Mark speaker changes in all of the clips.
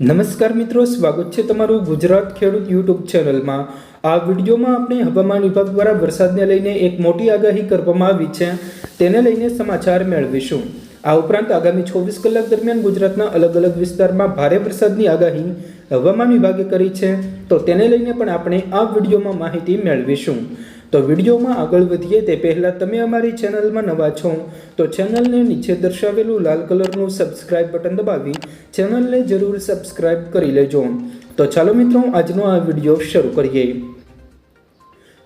Speaker 1: નમસ્કાર મિત્રો, સ્વાગત છે તમારું ગુજરાત ખેડૂત યુટ્યુબ ચેનલમાં. આ વિડીયોમાં આપણે હવામાન વિભાગ દ્વારા વરસાદને લઈને એક મોટી આગાહી કરવામાં આવી છે. તેને લઈને સમાચાર મેળવીશું. આ ઉપરાંત આગામી ચોવીસ કલાક દરમિયાન ગુજરાતના અલગ અલગ વિસ્તારમાં ભારે વરસાદની આગાહી હવામાન વિભાગે કરી છે, તો તેને લઈને પણ આપણે આ વિડીયોમાં માહિતી મેળવીશું. તો વિડીયોમાં આગળ વધીએ તે પહેલાં તમે અમારી ચેનલમાં નવા છો, તો ચેનલને નીચે દર્શાવેલું લાલ કલરનું સબસ્ક્રાઇબ બટન દબાવી ચેનલને જરૂર સબસ્ક્રાઇબ કરી લેજો. તો ચાલો મિત્રો, આજનો આ વીડિયો શરૂ કરીએ.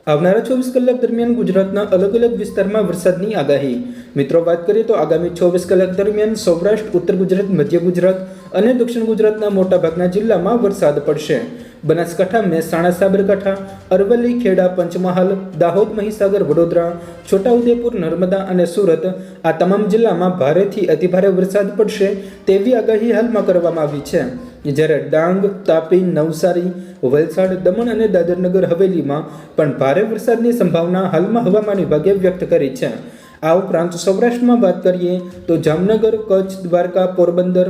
Speaker 1: આવનારા ચોવીસ કલાક દરમિયાન ગુજરાતના અલગ અલગ વિસ્તારમાં વરસાદની આગાહી. મિત્રો, વાત કરીએ તો આગામી ચોવીસ કલાક દરમિયાન સૌરાષ્ટ્ર, ઉત્તર ગુજરાત, મધ્ય ગુજરાત અને દક્ષિણ ગુજરાતના મોટાભાગના જિલ્લામાં વરસાદ પડશે. બનાસકાંઠા મહેસાણા સાબરકાંઠા, અરવલ્લી, ખેડા, પંચમહાલ, દાહોદ, મહીસાગર, વડોદરા, છોટાઉદેપુર, નર્મદા અને સુરત આ તમામ જિલ્લામાં ભારેથી અતિભારે વરસાદ પડશે તેવી આગાહી હાલમાં કરવામાં આવી છે. જ્યારે ડાંગ, તાપી, નવસારી, વલસાડ, દમણ અને દાદરનગર હવેલીમાં પણ ભારે વરસાદની સંભાવના હાલમાં હવામાન વિભાગે વ્યક્ત કરી છે. આ ઉપરાંત સૌરાષ્ટ્રમાં વાત કરીએ તો જામનગર, કચ્છ, દ્વારકા, પોરબંદર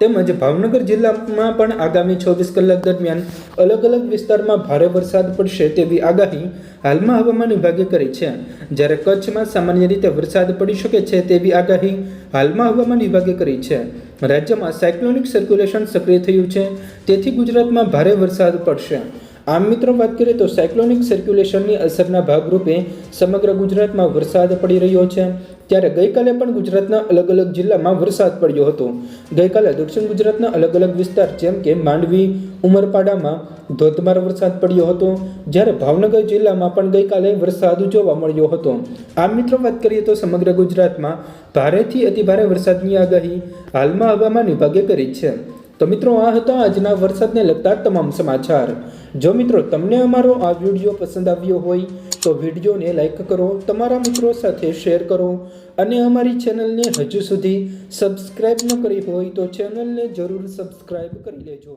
Speaker 1: તેમજ ભાવનગર જિલ્લામાં પણ આગામી ચોવીસ કલાક દરમિયાન અલગ અલગ વિસ્તારમાં ભારે વરસાદ પડશે તેવી આગાહી હાલમાં હવામાન વિભાગે કરી છે. જ્યારે કચ્છમાં સામાન્ય રીતે વરસાદ પડી શકે છે તેવી આગાહી હાલમાં હવામાન વિભાગે કરી છે. રાજ્યમાં સાયક્લોનિક સર્ક્યુલેશન સક્રિય થયું છે. તેથી ગુજરાતમાં ભારે વરસાદ પડશે. આમ મિત્રો, વાત કરીએ તો સાયક્લોનિક સર્ક્યુલેશનની અસરના ભાગરૂપે સમગ્ર ગુજરાતમાં વરસાદ પડી રહ્યો છે. ત્યારે ગઈકાલે પણ ગુજરાતના અલગ અલગ જિલ્લામાં વરસાદ પડ્યો હતો. ગઈકાલે દક્ષિણ ગુજરાતના અલગ અલગ વિસ્તાર, જેમ કે માંડવી, ઉમરપાડામાં ધોધમાર વરસાદ પડ્યો હતો. જ્યારે ભાવનગર જિલ્લામાં પણ ગઈકાલે વરસાદ જોવા મળ્યો હતો. આમ મિત્રો, વાત કરીએ તો સમગ્ર ગુજરાતમાં ભારેથી અતિભારે વરસાદની આગાહી હાલમાં હવામાન વિભાગે કરી છે. તો મિત્રો, આ હતા આજના વરસાદને લગતા તમામ સમાચાર. જો મિત્રો તમને અમારો આ વીડિયો પસંદ આવ્યો હોય, તો વિડીયોને લાઈક કરો, તમારા મિત્રો સાથે શેર કરો અને અમારી ચેનલને હજુ સુધી સબસ્ક્રાઈબ ન કરી હોય તો ચેનલને જરૂર સબસ્ક્રાઈબ કરી લેજો.